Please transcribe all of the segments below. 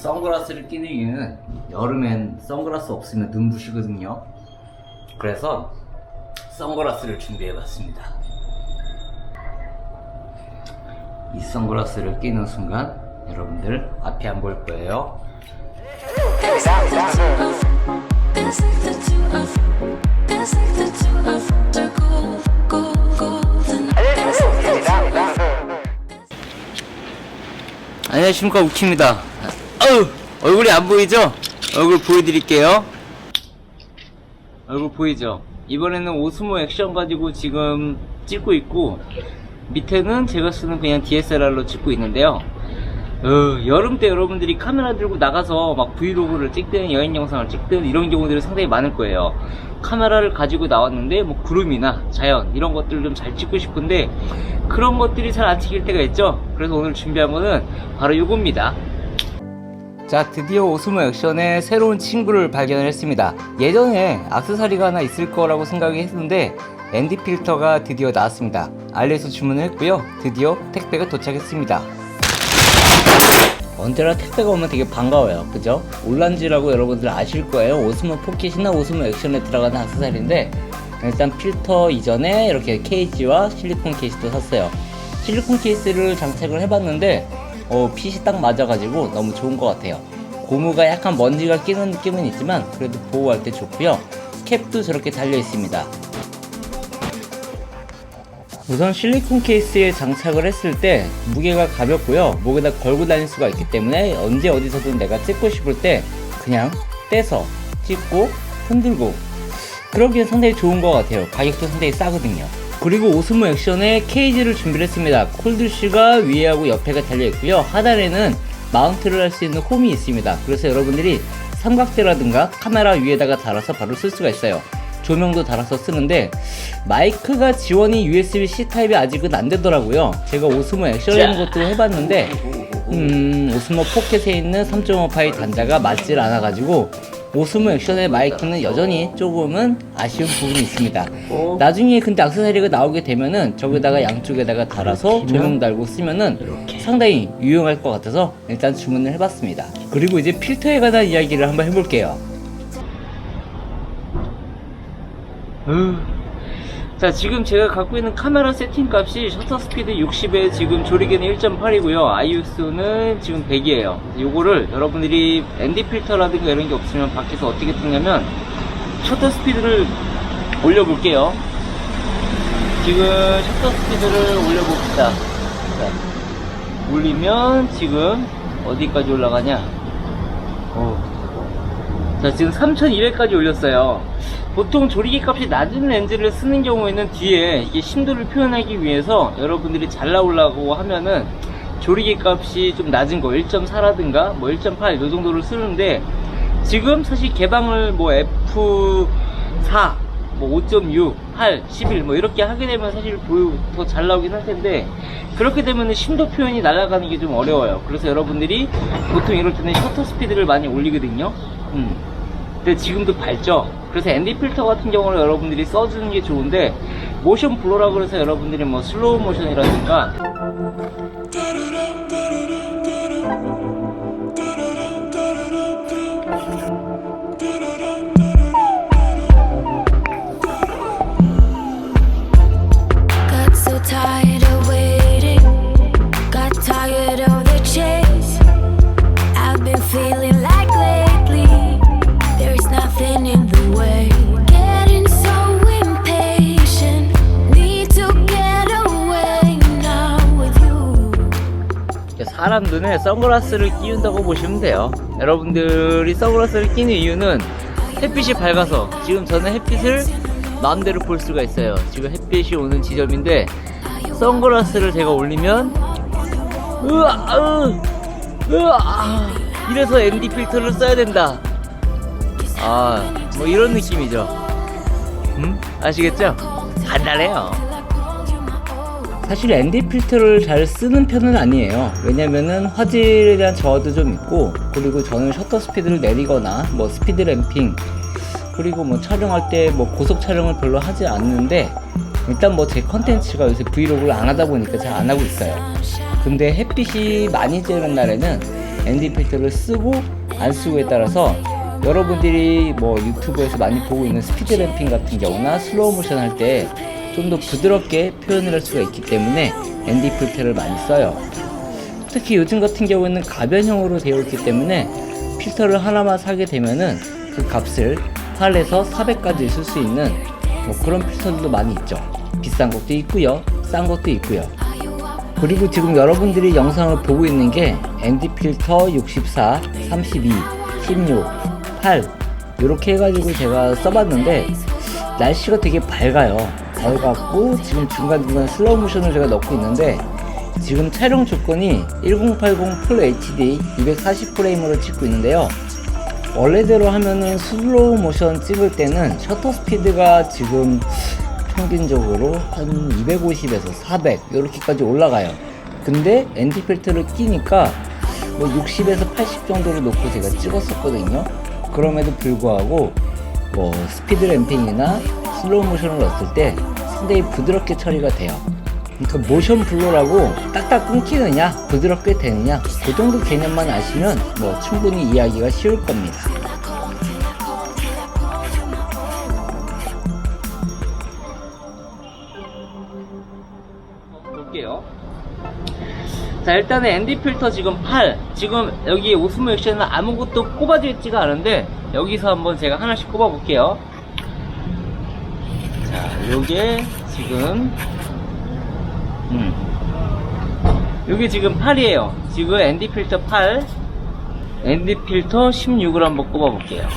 선글라스를 끼는 이유는 여름엔 선글라스 없으면 눈부시거든요. 그래서 선글라스를 준비해봤습니다. 이 선글라스를 끼는 순간 여러분들 앞이 안 보일 거예요. 안녕하십니까 우키입니다. 얼굴이 안 보이죠? 얼굴 보여드릴게요. 얼굴 보이죠? 이번에는 오스모 액션 가지고 지금 찍고 있고 밑에는 제가 쓰는 그냥 DSLR로 찍고 있는데요. 어, 여름 때 여러분들이 카메라 들고 나가서 막 브이로그를 찍든 여행 영상을 찍든 이런 경우들이 상당히 많을 거예요. 카메라를 가지고 나왔는데 뭐 구름이나 자연 이런 것들을 좀 잘 찍고 싶은데 그런 것들이 잘 안 찍힐 때가 있죠. 그래서 오늘 준비한 거는 바로 요겁니다. 자, 드디어 오스모 액션의 새로운 친구를 발견을 했습니다. 예전에 악세사리가 하나 있을 거라고 생각이 했는데 앤디 필터가 드디어 나왔습니다. 알리에서 주문을 했고요. 드디어 택배가 도착했습니다. 언제나 택배가 오면 되게 반가워요. 그죠? 올란지라고 여러분들 아실 거예요. 오스모 포켓이나 오스모 액션에 들어가는 악세사리인데 일단 필터 이전에 이렇게 케이지와 실리콘 케이스도 샀어요. 실리콘 케이스를 장착을 해봤는데 어, 핏이 딱 맞아가지고 너무 좋은 것 같아요. 고무가 약간 먼지가 끼는 느낌은 있지만 그래도 보호할 때 좋고요. 캡도 저렇게 달려 있습니다. 우선 실리콘 케이스에 장착을 했을 때 무게가 가볍고요. 목에다 걸고 다닐 수가 있기 때문에 언제 어디서든 내가 찍고 싶을 때 그냥 떼서 찍고 흔들고 그러기엔 상당히 좋은 것 같아요. 가격도 상당히 싸거든요. 그리고 오스모 액션에 케이지를 준비를 했습니다. 콜드쉬가 위에하고 옆에가 달려있고요. 하단에는 마운트를 할 수 있는 홈이 있습니다. 그래서 여러분들이 삼각대라든가 카메라 위에다가 달아서 바로 쓸 수가 있어요. 조명도 달아서 쓰는데 마이크가 지원이 USB-C 타입이 아직은 안 되더라고요. 제가 오스모 액션이라는 것도 해봤는데 음, 오스모 포켓에 있는 3.5파이 단자가 맞질 않아가지고 오스모 액션의 마이크는 여전히 조금은 아쉬운 부분이 있습니다. 나중에 근데 악세사리가 나오게 되면은 저기다가 양쪽에다가 달아서 조명 달고 쓰면은 상당히 유용할 것 같아서 일단 주문을 해봤습니다. 그리고 이제 필터에 관한 이야기를 한번 해볼게요. 자 지금 제가 갖고 있는 카메라 세팅 값이 셔터 스피드 60에 지금 조리개는 1.8이고요. ISO는 지금 100이에요. 요거를 여러분들이 ND 필터라든가 이런 게 없으면 밖에서 어떻게 찍냐면 셔터 스피드를 올려볼게요. 지금 셔터 스피드를 올려봅시다. 자, 올리면 지금 어디까지 올라가냐? 오. 자 지금 3200까지 올렸어요 보통 조리개 값이 낮은 렌즈를 쓰는 경우에는 뒤에 이게 심도를 표현하기 위해서 여러분들이 잘 나오려고 하면은 조리개 값이 좀 낮은 거 1.4라든가 뭐 1.8 이 정도를 쓰는데 지금 사실 개방을 뭐 F4 뭐 5.6, 8, 11 뭐 이렇게 하게 되면 사실 더 잘 나오긴 할 텐데 그렇게 되면 심도 표현이 날아가는 게 좀 어려워요. 그래서 여러분들이 보통 이럴 때는 셔터 스피드를 많이 올리거든요. 음. 근데 지금도 밝죠? 그래서 앤디 필터 같은 경우는 여러분들이 써주는 게 좋은데 모션 블러라 그래서 여러분들이 뭐 슬로우 모션이라든가 눈에 선글라스를 끼운다고 보시면 돼요. 여러분들이 선글라스를 끼는 이유는 햇빛이 밝아서 지금 저는 햇빛을 마음대로 볼 수가 있어요. 지금 햇빛이 오는 지점인데 선글라스를 제가 올리면 으아 으, 으아 이래서 MD 필터를 써야 된다. 아 뭐 이런 느낌이죠. 음 아시겠죠? 간단해요. 사실 ND 필터를 잘 쓰는 편은 아니에요. 왜냐면은 화질에 대한 저하도 좀 있고, 그리고 저는 셔터 스피드를 내리거나, 뭐 스피드 램핑, 그리고 뭐 촬영할 때 뭐 고속 촬영을 별로 하지 않는데, 일단 뭐 제 컨텐츠가 요새 브이로그를 안 하다 보니까 잘 안 하고 있어요. 근데 햇빛이 많이 쬐는 날에는 ND 필터를 쓰고 안 쓰고에 따라서 여러분들이 뭐 유튜브에서 많이 보고 있는 스피드 램핑 같은 경우나 슬로우 모션 할 때 좀 더 부드럽게 표현을 할 수가 있기 때문에 ND 필터를 많이 써요. 특히 요즘 같은 경우에는 가변형으로 되어 있기 때문에 필터를 하나만 사게 되면은 그 값을 8에서 400까지 쓸 수 있는 뭐 그런 필터들도 많이 있죠. 비싼 것도 있고요. 싼 것도 있고요. 그리고 지금 여러분들이 영상을 보고 있는 게 ND 필터 64, 32, 16, 8 이렇게 해가지고 제가 써봤는데 날씨가 되게 밝아요. 밝았고 지금 중간중간 슬로우 모션을 제가 넣고 있는데 지금 촬영 조건이 1080 풀 HD 240프레임으로 찍고 있는데요. 원래대로 하면은 슬로우 모션 찍을 때는 셔터 스피드가 지금 평균적으로 한 250에서 400 이렇게까지 올라가요. 근데 ND 필터를 끼니까 뭐 60에서 80 정도로 놓고 제가 찍었었거든요. 그럼에도 불구하고 뭐 스피드 램핑이나 슬로우 모션을 넣었을 때 상당히 부드럽게 처리가 돼요. 그러니까 모션 블로라고 딱딱 끊기느냐 부드럽게 되느냐 그 정도 개념만 아시면 뭐 충분히 이해하기가 쉬울 겁니다. 볼게요. 자 일단은 ND 필터 지금 8 지금 여기 오스모 액션은 아무것도 꼽아져 있지가 않은데 여기서 한번 제가 하나씩 꼽아 볼게요 자 요게 지금 음 요게 지금 8이에요 지금 ND 필터 8 ND 필터 16을 한번 꼽아 볼게요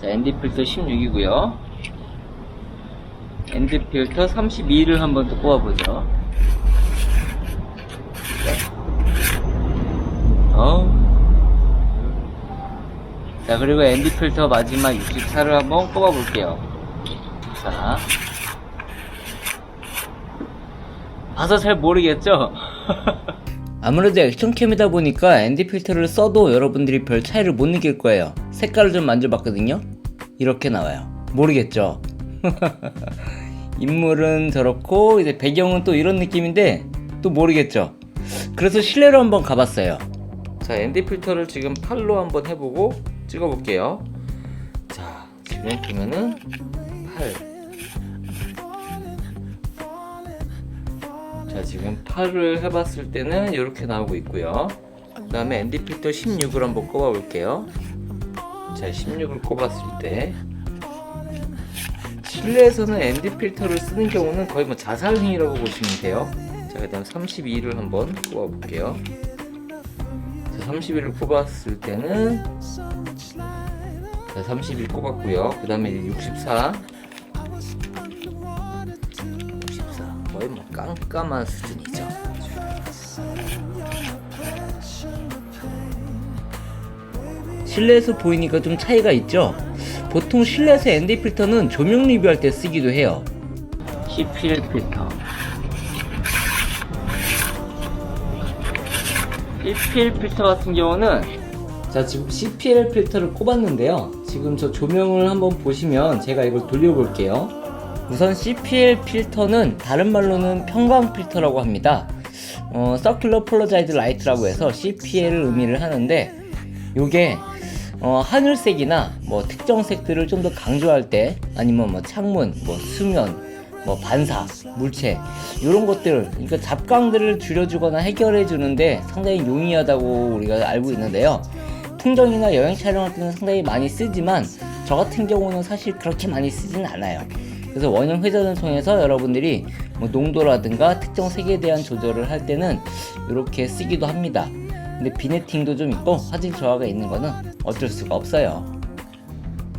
자 ND 필터 16이고요 엔드 필터 32를 한번 또 꼽아 보죠. 어. 자, 그리고 엔드 필터 마지막 64를 한번 꼽아볼게요. 자. 봐서 잘 모르겠죠? 아무래도 액션캠이다 보니까 엔디 필터를 써도 여러분들이 별 차이를 못 느낄 거예요. 색깔을 좀 만져봤거든요. 이렇게 나와요. 모르겠죠? 인물은 저렇고 이제 배경은 또 이런 느낌인데 또 모르겠죠. 그래서 실내로 한번 가봤어요. 자, 엔디 필터를 지금 팔로 한번 해보고 찍어볼게요. 자, 지금 보면은 팔. 자, 지금 팔을 해봤을 때는 이렇게 나오고 있고요. 그 다음에 엔디 필터 16을 한번 꼽아볼게요. 자, 16을 꼽았을 때 실내에서는 엔디 필터를 쓰는 경우는 거의 뭐 자살 행위라고 보시면 돼요. 자, 그 다음 32를 한번 꼽아볼게요. 자, 31을 꼽았을 때는 자, 31 꼽았고요. 그 다음에 64. 64. 거의 뭐 깜깜한 수준이죠. 실내에서 보이니까 좀 차이가 있죠? 보통 실내에서 ND 필터는 조명 리뷰할 때 쓰기도 해요. CPL 필터. CPL 필터 같은 경우는 자 지금 CPL 필터를 꼽았는데요. 지금 저 조명을 한번 보시면 제가 이걸 돌려볼게요. 우선 CPL 필터는 다른 말로는 평광 필터라고 합니다. 어, Circular Polarized Light라고 해서 CPL을 의미를 하는데 요게 어, 하늘색이나 뭐 특정 색들을 좀 더 강조할 때 아니면 뭐 창문, 뭐 수면, 뭐 반사, 물체 이런 것들 그러니까 잡광들을 줄여주거나 해결해 주는데 상당히 용이하다고 우리가 알고 있는데요. 풍경이나 여행 촬영할 때는 상당히 많이 쓰지만 저 같은 경우는 사실 그렇게 많이 쓰진 않아요. 그래서 원형 회전을 통해서 여러분들이 뭐 농도라든가 특정 색에 대한 조절을 할 때는 이렇게 쓰기도 합니다. 근데 비네팅도 좀 있고 화질 저하가 있는 거는 어쩔 수가 없어요.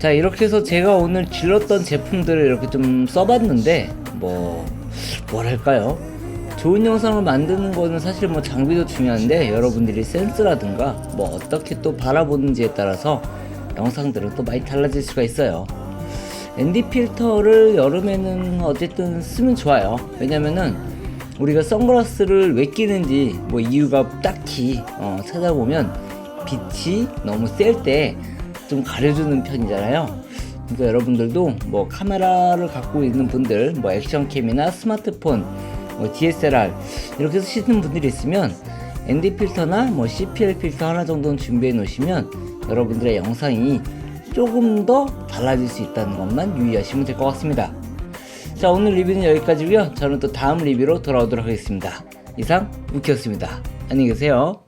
자 이렇게 해서 제가 오늘 질렀던 제품들을 이렇게 좀 써봤는데 뭐 뭐랄까요 좋은 영상을 만드는 거는 사실 뭐 장비도 중요한데 여러분들이 센스라든가 뭐 어떻게 또 바라보는지에 따라서 영상들은 또 많이 달라질 수가 있어요 ND 필터를 여름에는 어쨌든 쓰면 좋아요 왜냐면은 우리가 선글라스를 왜 끼는지 뭐 이유가 딱히 어, 찾아보면 빛이 너무 셀 때 좀 가려주는 편이잖아요. 그러니까 여러분들도 뭐 카메라를 갖고 있는 분들, 뭐 액션캠이나 스마트폰, 뭐 DSLR 이렇게 쓰시는 분들이 있으면 ND 필터나 뭐 CPL 필터 하나 정도는 준비해 놓으시면 여러분들의 영상이 조금 더 달라질 수 있다는 것만 유의하시면 될 것 같습니다. 자 오늘 리뷰는 여기까지고요. 저는 또 다음 리뷰로 돌아오도록 하겠습니다. 이상 우키였습니다. 안녕히 계세요.